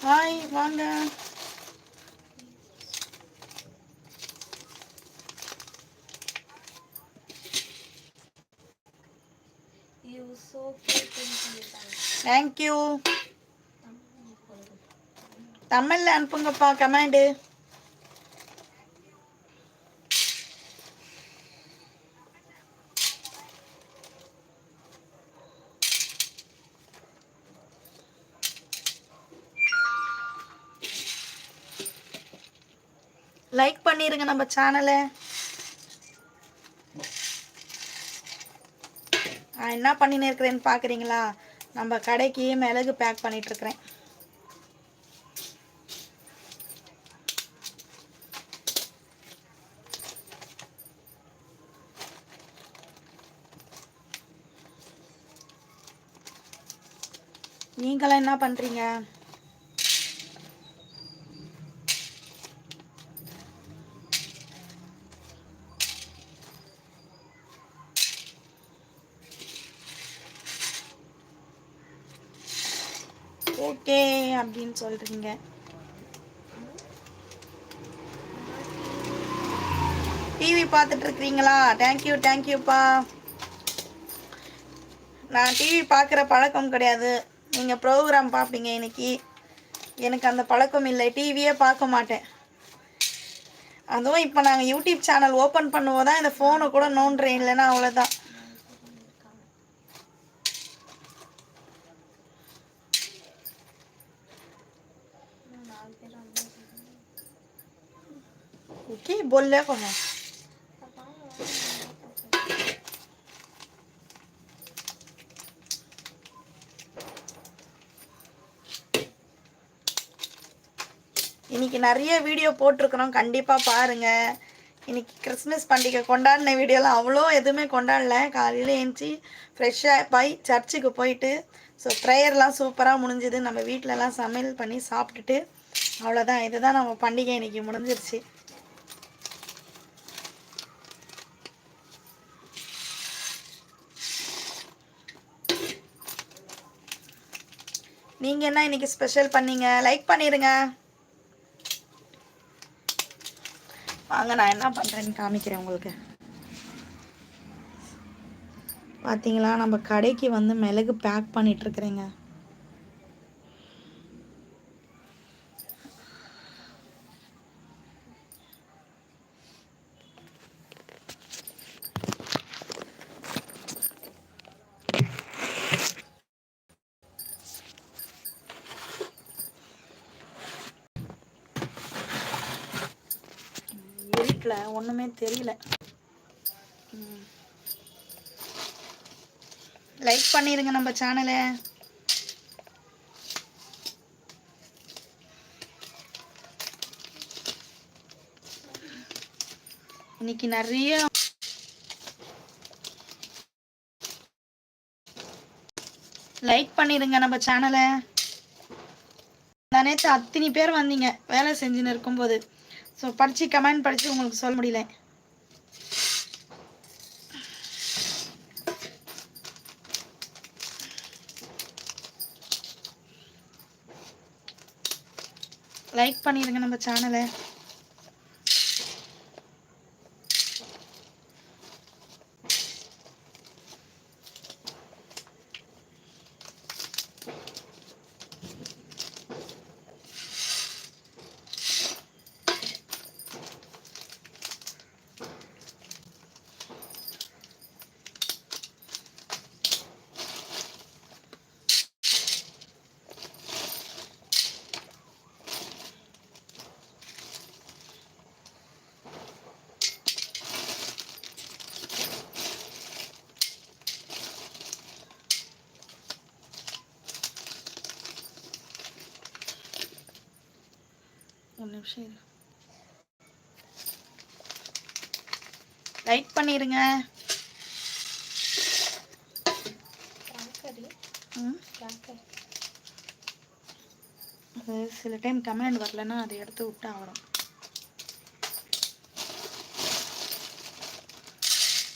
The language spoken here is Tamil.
ஹாய் வாங்க. தேங்க்யூ தமிழ்ல அனுப்புங்கப்பா கமெண்டு லைக் பண்ணிருங்க நம்ம சேனலை நான் என்ன பண்ணின்னு இருக்கிறேன்னு பார்க்குறீங்களா நம்ம கடைக்கு மிளகு பேக் பண்ணிட்டு நீங்களாம் என்ன பண்ணுறீங்க ஓகே அப்படின்னு சொல்கிறீங்க டிவி பார்த்துட்டு இருக்கிறீங்களா தேங்க்யூ தேங்க்யூப்பா நான் டிவி பார்க்குற பழக்கம் கிடையாது. நீங்கள் ப்ரோக்ராம் பார்ப்பீங்க இன்னைக்கு. எனக்கு அந்த பழக்கம் இல்லை. டிவியே பார்க்க மாட்டேன். அதுவும் இப்போ நாங்கள் யூடியூப் சேனல் ஓப்பன் பண்ணுவோம் தான் இந்த ஃபோனை கூட நோண்டுறேன். இல்லைன்னா அவ்வளோதான் কি বললে কোনো இன்னைக்கு நிறைய வீடியோ போட்டிருக்கிறோம் கண்டிப்பாக பாருங்க இன்னைக்கு கிறிஸ்மஸ் பண்டிகை கொண்டாடின வீடியோலாம் அவ்வளோ எதுவுமே கொண்டாடல காலையில் எழுந்துச்சி ஃப்ரெஷ்ஷாக போய் சர்ச்சுக்கு போயிட்டு ஸோ ப்ரேயர்லாம் சூப்பராக முடிஞ்சுது நம்ம வீட்டிலலாம் சமையல் பண்ணி சாப்பிட்டுட்டு அவ்வளோதான் இதுதான் நம்ம பண்டிகை இன்னைக்கு முடிஞ்சிருச்சு நீங்கள் என்ன இன்னைக்கு ஸ்பெஷல் பண்ணீங்க? லைக் பண்ணிடுங்க வாங்க நான் என்ன பண்ணுறேன்னு காமிக்கிறேன் உங்களுக்கு. பார்த்தீங்களா நம்ம கடைக்கு வந்து மிளகு பேக் பண்ணிட்டு வீட்டில் ஒன்றுமே தெரியல. லைக் பண்ணிடுங்க நம்ம சேனலை இன்னைக்கு நிறைய லைக் பண்ணிடுங்க நம்ம சேனலை நேற்று அத்தனை பேர் வந்தீங்க. வேலை செஞ்சுன்னு இருக்கும்போது. ஸோ படித்து கமெண்ட் படித்து உங்களுக்கு சொல்ல முடியல. லைக் பண்ணிடுங்க நம்ம சேனலை ஒரு நிமிஷம் இரு. லைக் பண்ணிடுங்க அது சில டைம் கமெண்ட் வரலன்னா அதை எடுத்து விட்டா வரும்